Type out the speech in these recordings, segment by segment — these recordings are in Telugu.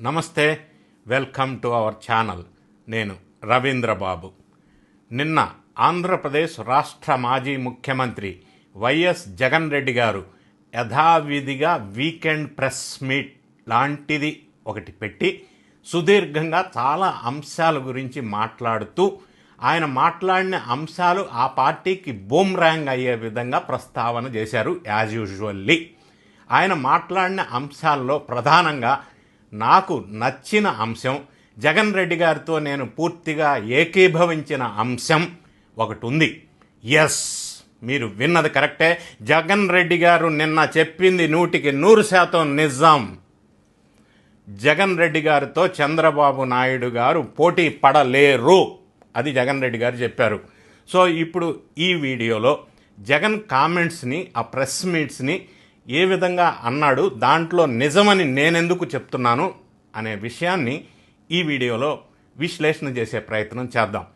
నమస్తే వెల్కమ్ టు అవర్ ఛానల్. నేను రవీంద్రబాబు నిన్న ఆంధ్రప్రదేశ్ రాష్ట్ర మాజీ ముఖ్యమంత్రి వైఎస్ జగన్ రెడ్డి గారు యథావిధిగా వీకెండ్ ప్రెస్ మీట్ లాంటిది ఒకటి పెట్టి సుదీర్ఘంగా చాలా అంశాల గురించి మాట్లాడుతూ ఆయన మాట్లాడిన అంశాలు ఆ పార్టీకి బూమ్ ర్యాంగ్ అయ్యే విధంగా ప్రస్తావన చేశారు యాజ్ యూజువల్లీ. ఆయన మాట్లాడిన అంశాల్లో ప్రధానంగా నాకు నచ్చిన అంశం జగన్ రెడ్డి గారితో నేను పూర్తిగా ఏకీభవించిన అంశం ఒకటి ఉంది ఎస్ మీరు విన్నది కరెక్టే. జగన్ రెడ్డి గారు నిన్న చెప్పింది నూటికి నూరు శాతం నిజం. జగన్ రెడ్డి గారితో చంద్రబాబు నాయుడు గారు పోటీ పడలేరు అది జగన్ రెడ్డి గారు చెప్పారు. సో ఇప్పుడు ఈ వీడియోలో జగన్ కామెంట్స్ని ఆ ప్రెస్ మీట్స్ని ఏ విధంగా అన్నాడు దాంట్లో నిజమని నేనెందుకు చెప్తున్నాను అనే విషయాన్ని ఈ వీడియోలో విశ్లేషణ చేసే ప్రయత్నం చేద్దాం.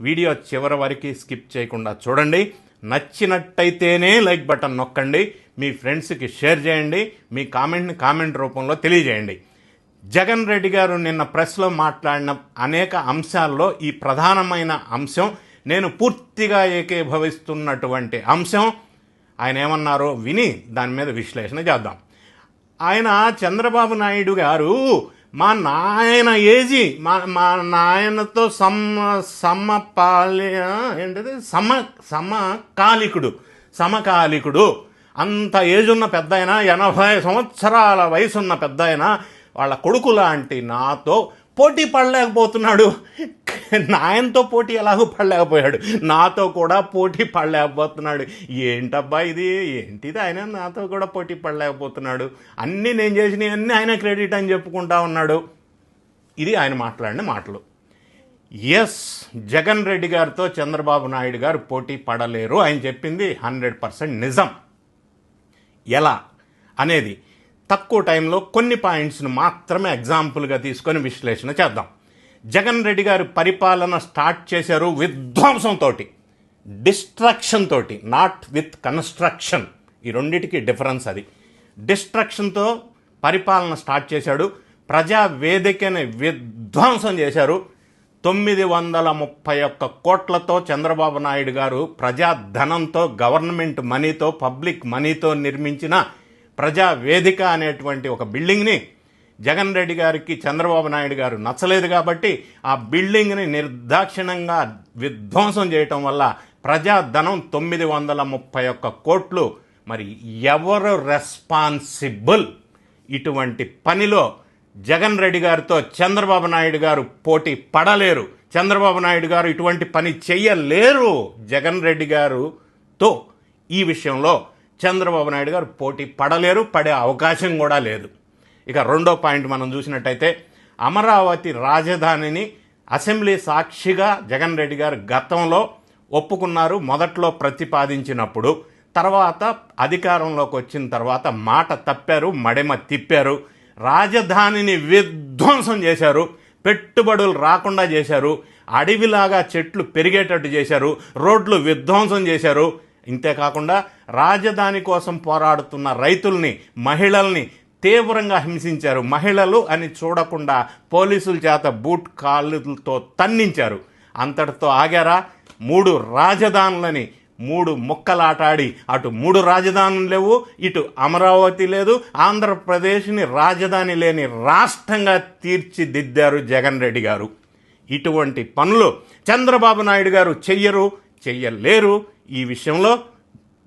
వీడియో చివరి వరకు స్కిప్ చేయకుండా చూడండి. నచ్చినట్టయితేనే లైక్ బటన్ నొక్కండి. మీ ఫ్రెండ్స్కి షేర్ చేయండి. మీ కామెంట్ని కామెంట్ రూపంలో తెలియజేయండి. జగన్ రెడ్డి గారు నిన్న ప్రెస్లో మాట్లాడిన అనేక అంశాల్లో ఈ ప్రధానమైన అంశం నేను పూర్తిగా ఏకీభవిస్తున్నటువంటి అంశం. ఆయన ఏమన్నారో విని దాని మీద విశ్లేషణ చేద్దాం. ఆయన చంద్రబాబు నాయుడు గారు మా నాయన ఏజీ మా మా నాయనతో సమ సమపాలి ఏంటిది? సమ సమకాలికుడు సమకాలికుడు. అంత ఏజ్ ఉన్న పెద్ద అయినా ఎనభై సంవత్సరాల వయసున్న పెద్ద అయినా వాళ్ళ కొడుకు లాంటి నాతో పోటీ పడలేకపోతున్నాడు. నాయనతో పోటీ ఎలాగో పడలేకపోయాడు. నాతో కూడా పోటీ పడలేకపోతున్నాడు. ఏంటబ్బా ఇది? ఏంటిది ఆయన? నాతో కూడా పోటీ పడలేకపోతున్నాడు. అన్నీ నేను చేసినవి అన్నీ ఆయన క్రెడిట్ అని చెప్పుకుంటా ఉన్నాడు. ఇది ఆయన మాట్లాడిన మాటలు. ఎస్ జగన్ రెడ్డి గారితో చంద్రబాబు నాయుడు గారు పోటీ పడలేరు. ఆయన చెప్పింది హండ్రెడ్ పర్సెంట్ నిజం. ఎలా? అనేది తక్కువ టైంలో కొన్ని పాయింట్స్ను మాత్రమే ఎగ్జాంపుల్గా తీసుకొని విశ్లేషణ చేద్దాం. జగన్ రెడ్డి గారు పరిపాలన స్టార్ట్ చేశారు విధ్వంసంతో డిస్ట్రక్షన్ తోటి నాట్ విత్ కన్స్ట్రక్షన్. ఈ రెండిటికి డిఫరెన్స్ అది. డిస్ట్రక్షన్తో పరిపాలన స్టార్ట్ చేశాడు. ప్రజా వేదికని విధ్వంసం చేశారు. తొమ్మిది వందల ముప్పై ఒక్క కోట్లతో చంద్రబాబు నాయుడు గారు ప్రజాధనంతో గవర్నమెంట్ మనీతో పబ్లిక్ మనీతో నిర్మించిన ప్రజా వేదిక అనేటువంటి ఒక బిల్డింగ్ని జగన్ రెడ్డి గారికి చంద్రబాబు నాయుడు గారు నచ్చలేదు కాబట్టి ఆ బిల్డింగ్ని నిర్దాక్షిణంగా విధ్వంసం చేయటం వల్ల ప్రజాధనం తొమ్మిది వందల ముప్పై ఒక్క కోట్లు. మరి ఎవరు రెస్పాన్సిబుల్? ఇటువంటి పనిలో జగన్ రెడ్డి గారితో చంద్రబాబు నాయుడు గారు పోటీ పడలేరు. చంద్రబాబు నాయుడు గారు ఇటువంటి పని చెయ్యలేరు జగన్ రెడ్డి గారుతో. ఈ విషయంలో చంద్రబాబు నాయుడు గారు పోటీ పడలేరు పడే అవకాశం కూడా లేదు. ఇక రెండో పాయింట్ మనం చూసినట్టయితే అమరావతి రాజధానిని అసెంబ్లీ సాక్షిగా జగన్ రెడ్డి గారు గతంలో ఒప్పుకున్నారు మొదట్లో ప్రతిపాదించినప్పుడు. తర్వాత అధికారంలోకి వచ్చిన తర్వాత మాట తప్పారు మడమ తిప్పారు. రాజధానిని విధ్వంసం చేశారు పెట్టుబడులు రాకుండా చేశారు అడవిలాగా చెట్లు పెరిగేటట్టు చేశారు రోడ్లు విధ్వంసం చేశారు. ఇంతేకాకుండా రాజధాని కోసం పోరాడుతున్న రైతుల్ని మహిళల్ని తీవ్రంగా హింసించారు. మహిళలు అని చూడకుండా పోలీసుల చేత బూట్ కాళ్ళతో తన్నించారు. అంతటితో ఆగారా? మూడు రాజధానులని మూడు ముక్కలాటాడి అటు మూడు రాజధానులు లేవు ఇటు అమరావతి లేదు ఆంధ్రప్రదేశ్ని రాజధాని లేని రాష్ట్రంగా తీర్చిదిద్దారు జగన్ రెడ్డి గారు. ఇటువంటి పనులు చంద్రబాబు నాయుడు గారు చెయ్యరు చెయ్యలేరు. ఈ విషయంలో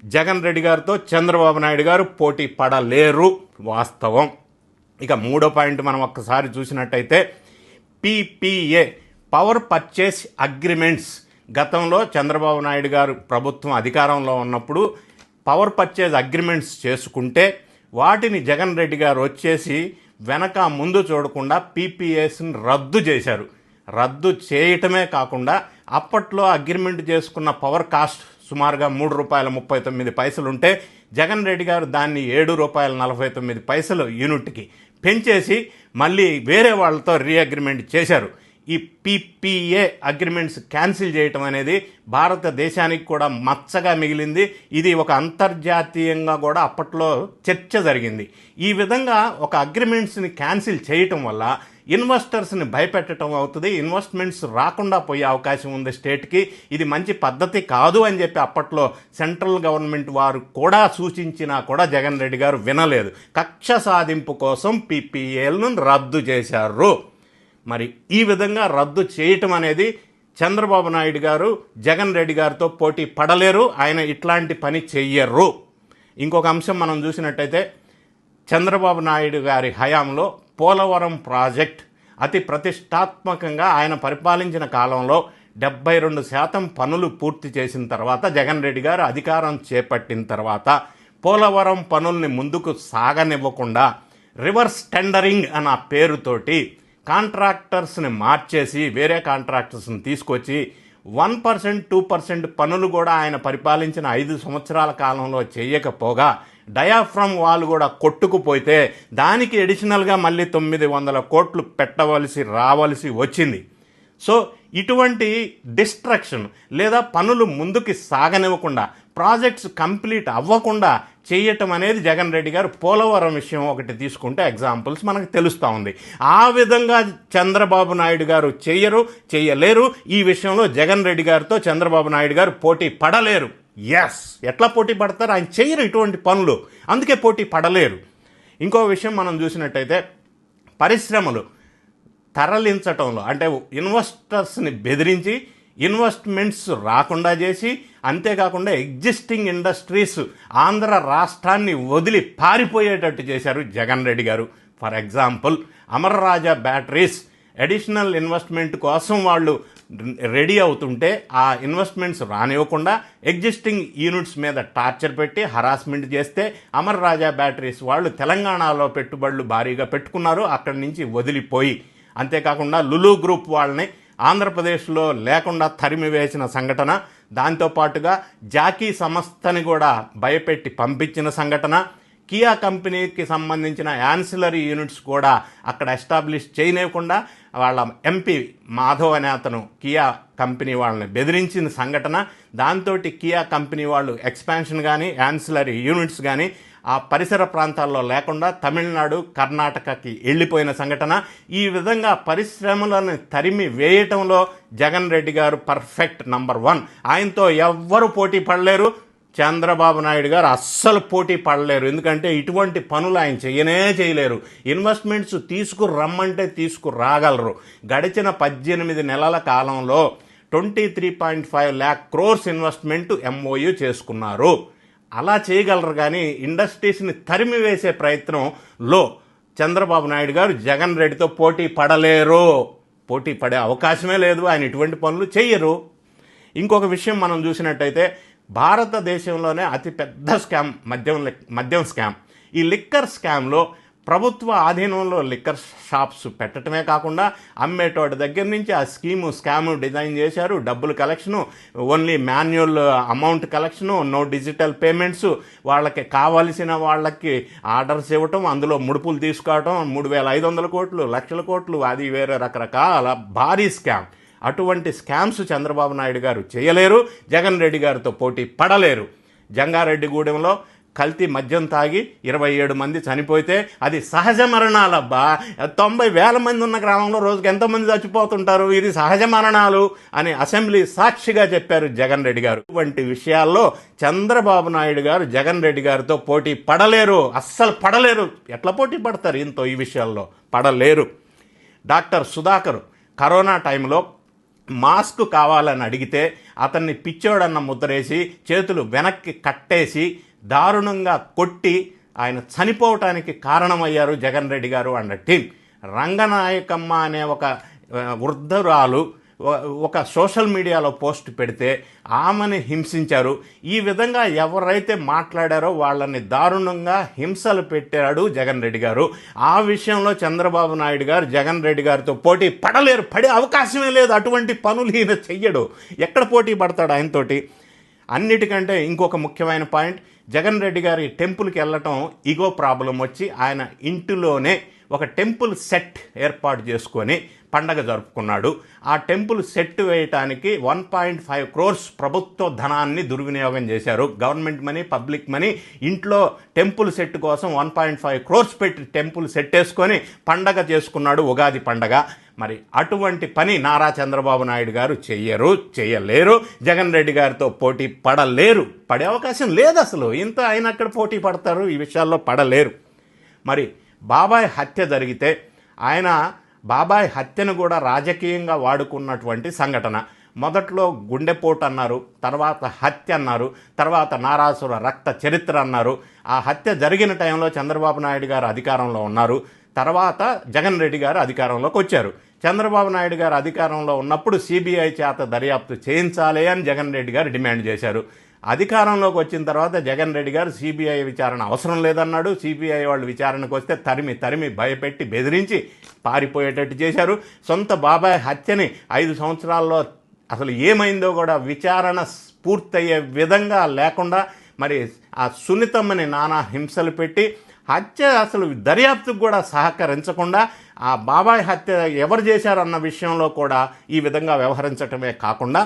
జగన్ రెడ్డి గారితో చంద్రబాబు నాయుడు గారు పోటీ పడలేరు వాస్తవం. ఇక మూడో పాయింట్ మనం ఒక్కసారి చూసినట్టయితే పీపీఏ పవర్ పర్చేస్ అగ్రిమెంట్స్. గతంలో చంద్రబాబు నాయుడు గారు ప్రభుత్వం అధికారంలో ఉన్నప్పుడు పవర్ పర్చేజ్ అగ్రిమెంట్స్ చేసుకుంటే వాటిని జగన్ రెడ్డి గారు వచ్చేసి వెనక ముందు చూడకుండా పీపీఎస్ని రద్దు చేశారు. రద్దు చేయటమే కాకుండా అప్పట్లో అగ్రిమెంట్ చేసుకున్న పవర్ కాస్ట్ సుమారుగా మూడు రూపాయల ముప్పై తొమ్మిది పైసలు ఉంటే జగన్ రెడ్డి గారు దాన్ని ఏడు రూపాయల నలభై తొమ్మిది పైసలు యూనిట్కి పెంచేసి మళ్ళీ వేరే వాళ్ళతో రీఅగ్రిమెంట్ చేశారు. ఈ పిపిఏ అగ్రిమెంట్స్ క్యాన్సిల్ చేయటం అనేది భారతదేశానికి కూడా మచ్చగా మిగిలింది. ఇది ఒక అంతర్జాతీయంగా కూడా అప్పట్లో చర్చ జరిగింది. ఈ విధంగా ఒక అగ్రిమెంట్స్ని క్యాన్సిల్ చేయటం వల్ల ఇన్వెస్టర్స్ని భయపెట్టడం అవుతుంది ఇన్వెస్ట్మెంట్స్ రాకుండా పోయే అవకాశం ఉంది స్టేట్కి. ఇది మంచి పద్ధతి కాదు అని చెప్పి అప్పట్లో సెంట్రల్ గవర్నమెంట్ వారు కూడా సూచించినా కూడా జగన్ రెడ్డి గారు వినలేదు. కక్ష సాధింపు కోసం పీపీఏలను రద్దు చేశారు. మరి ఈ విధంగా రద్దు చేయటం అనేది చంద్రబాబు నాయుడు గారు జగన్ రెడ్డి గారితో పోటీ పడలేరు ఆయన ఇట్లాంటి పని చెయ్యరు. ఇంకొక అంశం మనం చూసినట్టయితే చంద్రబాబు నాయుడు గారి హయాంలో పోలవరం ప్రాజెక్ట్ అతి ప్రతిష్టాత్మకంగా ఆయన పరిపాలించిన కాలంలో డెబ్బై రెండు శాతం పనులు పూర్తి చేసిన తర్వాత జగన్ రెడ్డి గారు అధికారం చేపట్టిన తర్వాత పోలవరం పనుల్ని ముందుకు సాగనివ్వకుండా రివర్స్ టెండరింగ్ అన్న పేరుతోటి కాంట్రాక్టర్స్ని మార్చేసి వేరే కాంట్రాక్టర్స్ని తీసుకొచ్చి వన్ పర్సెంట్ టూ పర్సెంట్ పనులు కూడా ఆయన పరిపాలించిన ఐదు సంవత్సరాల కాలంలో చేయకపోగా డయాఫ్రమ్ వాళ్ళు కూడా కొట్టుకుపోతే దానికి అడిషనల్గా మళ్ళీ తొమ్మిది వందల కోట్లు పెట్టవలసి రావలసి వచ్చింది. సో ఇటువంటి డిస్ట్రక్షన్ లేదా పనులు ముందుకి సాగనివ్వకుండా ప్రాజెక్ట్స్ కంప్లీట్ అవ్వకుండా చేయటం అనేది జగన్ రెడ్డి గారు పోలవరం విషయం ఒకటి తీసుకుంటే ఎగ్జాంపుల్స్ మనకు తెలుస్తూ ఉంది. ఆ విధంగా చంద్రబాబు నాయుడు గారు చేయరు చేయలేరు. ఈ విషయంలో జగన్ రెడ్డి గారితో చంద్రబాబు నాయుడు గారు పోటీ పడలేరు. ఎస్ ఎట్లా పోటీ పడతారు? ఆయన చేయరు ఇటువంటి పనులు. అందుకే పోటీ పడలేరు. ఇంకో విషయం మనం చూసినట్టయితే పరిశ్రమలు తరలించటంలో అంటే ఇన్వెస్టర్స్ని బెదిరించి ఇన్వెస్ట్మెంట్స్ రాకుండా చేసి అంతేకాకుండా ఎగ్జిస్టింగ్ ఇండస్ట్రీస్ ఆంధ్ర రాష్ట్రాన్ని వదిలి పారిపోయేటట్టు చేశారు జగన్ రెడ్డి గారు. For example Amara Raja batteries additional investment కోసం వాళ్ళు రెడీ అవుతుంటే ఆ ఇన్వెస్ట్మెంట్స్ రానివ్వకుండా ఎగ్జిస్టింగ్ యూనిట్స్ మీద టార్చర్ పెట్టి హరాస్మెంట్ చేస్తే అమర్ రాజా బ్యాటరీస్ వాళ్ళు తెలంగాణలో పెట్టుబడులు భారీగా పెట్టుకున్నారు అక్కడి నుంచి వదిలిపోయి. అంతేకాకుండా లులు గ్రూప్ వాళ్ళని ఆంధ్రప్రదేశ్లో లేకుండా తరిమి వేసిన సంఘటన దాంతోపాటుగా జాకీ సంస్థని కూడా భయపెట్టి పంపించిన సంఘటన కియా కంపెనీకి సంబంధించిన యాన్సిలరీ యూనిట్స్ కూడా అక్కడ ఎస్టాబ్లిష్ చేయనివ్వకుండా వాళ్ళ ఎంపీ మాధవ్ అనే అతను కియా కంపెనీ వాళ్ళని బెదిరించిన సంఘటన. దాంతో కియా కంపెనీ వాళ్ళు ఎక్స్పాన్షన్ కానీ యాన్సిలరీ యూనిట్స్ కానీ ఆ పరిసర ప్రాంతాల్లో లేకుండా తమిళనాడు కర్ణాటకకి వెళ్ళిపోయిన సంఘటన. ఈ విధంగా పరిశ్రమలను తరిమి వేయటంలో జగన్ రెడ్డి గారు పర్ఫెక్ట్ నంబర్ వన్. ఆయనతో ఎవ్వరు పోటీ పడలేరు. చంద్రబాబు నాయుడు గారు అస్సలు పోటీ పడలేరు. ఎందుకంటే ఇటువంటి పనులు ఆయన చేయనే చేయలేరు. ఇన్వెస్ట్మెంట్స్ తీసుకురమ్మంటే తీసుకురాగలరు. గడిచిన పద్దెనిమిది నెలల కాలంలో twenty three point five lakh crores investment MOU చేసుకున్నారు. అలా చేయగలరు కానీ ఇండస్ట్రీస్ని తరిమి వేసే ప్రయత్నంలో చంద్రబాబు నాయుడు గారు జగన్ రెడ్డితో పోటీ పడలేరు. పోటీ పడే అవకాశమే లేదు. ఆయన ఇటువంటి పనులు చేయరు ఇంకొక విషయం మనం చూసినట్టయితే భారతదేశంలోనే అతిపెద్ద స్కామ్ మద్యం లిక్- మద్యం స్కామ్. ఈ లిక్కర్ స్కామ్లో ప్రభుత్వ ఆధీనంలో లిక్కర్ షాప్స్ పెట్టడమే కాకుండా అమ్మేటోటి దగ్గర నుంచి ఆ స్కీము స్కాము డిజైన్ చేశారు. డబ్బులు collection only manual amount collection no digital payments. వాళ్ళకి కావలసిన వాళ్ళకి ఆర్డర్స్ ఇవ్వటం అందులో ముడుపులు తీసుకోవటం మూడు వేల ఐదు వందల కోట్లు లక్షల కోట్లు అది వేరే రకరకాల భారీ స్కామ్. అటువంటి స్కామ్స్ చంద్రబాబు నాయుడు గారు చేయలేరు జగన్ రెడ్డి గారితో పోటీ పడలేరు. జంగారెడ్డిగూడెంలో కల్తీ మద్యం తాగి ఇరవై ఏడు మంది చనిపోతే అది సహజ మరణాలబ్బా. తొంభై వేల మంది ఉన్న గ్రామంలో రోజుకి ఎంతమంది చచ్చిపోతుంటారు. ఇది సహజ మరణాలు అని అసెంబ్లీ సాక్షిగా చెప్పారు జగన్ రెడ్డి గారు. వంటి విషయాల్లో చంద్రబాబు నాయుడు గారు జగన్ రెడ్డి గారితో పోటీ పడలేరు. అస్సలు పడలేరు. ఎట్లా పోటీ పడతారు? ఇంతో ఈ విషయాల్లో పడలేరు. డాక్టర్ సుధాకర్ కరోనా టైంలో మాస్క్ కావాలని అడిగితే అతన్ని పిచ్చోడన్న ముద్రేసి చేతులు వెనక్కి కట్టేసి దారుణంగా కొట్టి ఆయన చనిపోవటానికి కారణమయ్యారు జగన్ రెడ్డి గారు అన్న టీం. రంగనాయకమ్మ అనే ఒక వృద్ధురాలు ఒక సోషల్ మీడియాలో పోస్ట్ పెడితే ఆమెని హింసించారు. ఈ విధంగా ఎవరైతే మాట్లాడారో వాళ్ళని దారుణంగా హింసలు పెట్టాడు జగన్ రెడ్డి గారు. ఆ విషయంలో చంద్రబాబు నాయుడు గారు జగన్ రెడ్డి గారితో పోటీ పడలేరు పడే అవకాశమే లేదు. అటువంటి పనులు ఈయన చెయ్యడు. ఎక్కడ పోటీ పడతాడు ఆయనతోటి? అన్నిటికంటే ఇంకొక ముఖ్యమైన పాయింట్ జగన్ రెడ్డి గారి టెంపుల్కి వెళ్ళటం ఇగో ప్రాబ్లం వచ్చి ఆయన ఇంటిలోనే ఒక టెంపుల్ సెట్ ఏర్పాటు చేసుకొని పండగ జరుపుకున్నాడు. ఆ టెంపుల్ సెట్ వేయటానికి వన్ పాయింట్ ఫైవ్ క్రోర్స్ ప్రభుత్వ ధనాన్ని దుర్వినియోగం చేశారు. గవర్నమెంట్ మనీ పబ్లిక్ మనీ ఇంట్లో టెంపుల్ సెట్ కోసం వన్ పాయింట్ ఫైవ్ క్రోర్స్ పెట్టి టెంపుల్ సెట్ వేసుకొని పండగ చేసుకున్నాడు ఉగాది పండగ. మరి అటువంటి పని నారా చంద్రబాబు నాయుడు గారు చెయ్యరు చేయలేరు జగన్ రెడ్డి గారితో పోటీ పడలేరు. పడే అవకాశం లేదు అసలు. ఇంత ఆయన అక్కడ పోటీ పడతారు ఈ విషయాల్లో పడలేరు. మరి బాబాయ్ హత్య జరిగితే ఆయన బాబాయ్ హత్యను కూడా రాజకీయంగా వాడుకున్నటువంటి సంఘటన. మొదట్లో గుండెపోటు అన్నారు తర్వాత హత్య అన్నారు తర్వాత నారాసుర రక్త చరిత్ర అన్నారు. ఆ హత్య జరిగిన టైంలో చంద్రబాబు నాయుడు గారు అధికారంలో ఉన్నారు. తర్వాత జగన్ రెడ్డి గారు అధికారంలోకి వచ్చారు. చంద్రబాబు నాయుడు గారు అధికారంలో ఉన్నప్పుడు సిబిఐ చేత దర్యాప్తు చేయించాలి అని జగన్ రెడ్డి గారు డిమాండ్ చేశారు. అధికారంలోకి వచ్చిన తర్వాత జగన్ రెడ్డి గారు సిబిఐ విచారణ అవసరం లేదన్నాడు. సిబిఐ వాళ్ళు విచారణకు వస్తే తరిమి తరిమి భయపెట్టి బెదిరించి పారిపోయేటట్టు చేశారు. సొంత బాబాయ్ హత్యని ఐదు సంవత్సరాల్లో అసలు ఏమైందో కూడా విచారణ పూర్తయ్యే విధంగా లేకుండా మరి ఆ సున్నితమ్మని నానా హింసలు పెట్టి హత్య అసలు దర్యాప్తుకు కూడా సహకరించకుండా ఆ బాబాయ్ హత్య ఎవరు చేశారన్న విషయంలో కూడా ఈ విధంగా వ్యవహరించటమే కాకుండా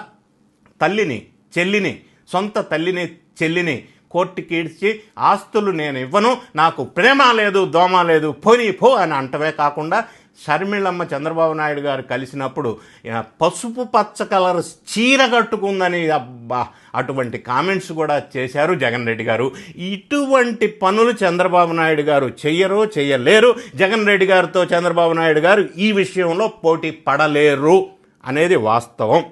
తల్లిని చెల్లిని సొంత తల్లిని చెల్లిని కోర్టుకి ఈడ్చి ఆస్తులు నేను ఇవ్వను నాకు ప్రేమ లేదు దోమ లేదు పోనీ పో అని అంటవే కాకుండా షర్మిళమ్మ చంద్రబాబు నాయుడు గారు కలిసినప్పుడు పసుపు పచ్చ కలర్ చీర కట్టుకుందని అబ్బా అటువంటి కామెంట్స్ కూడా చేశారు జగన్ రెడ్డి గారు. ఇటువంటి పనులు చంద్రబాబు నాయుడు గారు చెయ్యరు చెయ్యలేరు జగన్ రెడ్డి గారితో చంద్రబాబు నాయుడు గారు ఈ విషయంలో పోటీ పడలేరు అనేది వాస్తవం.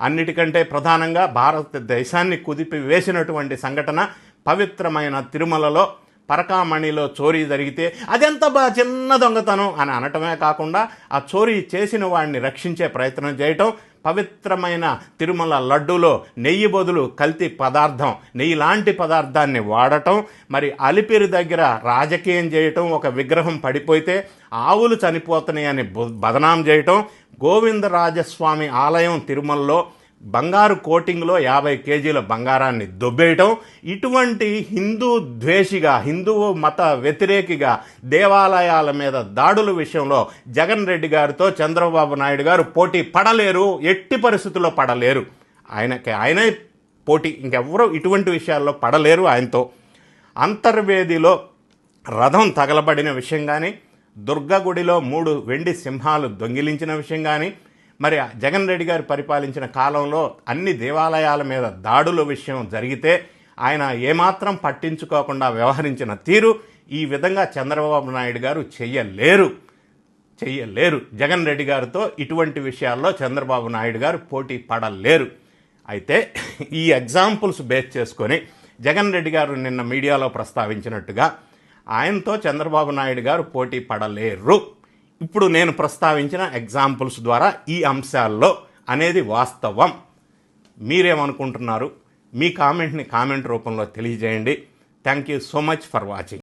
అన్నిటికంటే ప్రధానంగా భారతదేశాన్ని కుదిపి వేసినటువంటి సంఘటన పవిత్రమైన తిరుమలలో పరకామణిలో చోరీ జరిగితే అదెంత బా చిన్న దొంగతనం అని అనటమే కాకుండా ఆ చోరీ చేసిన వాడిని రక్షించే ప్రయత్నం చేయటం పవిత్రమైన తిరుమల లడ్డూలో నెయ్యి బదులు కల్తీ పదార్థం నెయ్యి లాంటి పదార్థాన్ని వాడటం మరి అలిపిరి దగ్గర రాజకీయం చేయటం ఒక విగ్రహం పడిపోతే ఆవులు చనిపోతున్నాయని బదనాం చేయటం గోవిందరాజస్వామి ఆలయం తిరుమలలో బంగారు కోటింగ్లో యాభై కేజీల బంగారాన్ని దొబ్బేయటం ఇటువంటి హిందూ ద్వేషిగా హిందూ మత వ్యతిరేకిగా దేవాలయాల మీద దాడుల విషయంలో జగన్ రెడ్డి గారితో చంద్రబాబు నాయుడు గారు పోటీ పడలేరు ఎట్టి పరిస్థితుల్లో పడలేరు. ఆయనకి ఆయనే పోటీ ఇంకెవ్వరూ ఇటువంటి విషయాల్లో పడలేరు ఆయనతో. అంతర్వేదిలో రథం తగలబడిన విషయం కానీ దుర్గగుడిలో మూడు వెండి సింహాలు దొంగిలించిన విషయం కానీ మరి జగన్ రెడ్డి గారు పరిపాలించిన కాలంలో అన్ని దేవాలయాల మీద దాడుల విషయం జరిగితే ఆయన ఏమాత్రం పట్టించుకోకుండా వ్యవహరించిన తీరు ఈ విధంగా చంద్రబాబు నాయుడు గారు చెయ్యలేరు. చెయ్యలేరు. జగన్ రెడ్డి గారితో ఇటువంటి విషయాల్లో చంద్రబాబు నాయుడు గారు పోటీ పడలేరు. అయితే ఈ ఎగ్జాంపుల్స్ బేస్ చేసుకొని జగన్ రెడ్డి గారు నిన్న మీడియాలో ప్రస్తావించినట్టుగా ఆయనతో చంద్రబాబు నాయుడు గారు పోటీ పడలేరు. ఇప్పుడు నేను ప్రస్తావించిన ఎగ్జాంపుల్స్ ద్వారా ఈ అంశాల్లో అనేది వాస్తవం. మీరేమనుకుంటున్నారు? మీ కామెంట్ని కామెంట్ రూపంలో తెలియజేయండి. Thank you so much for watching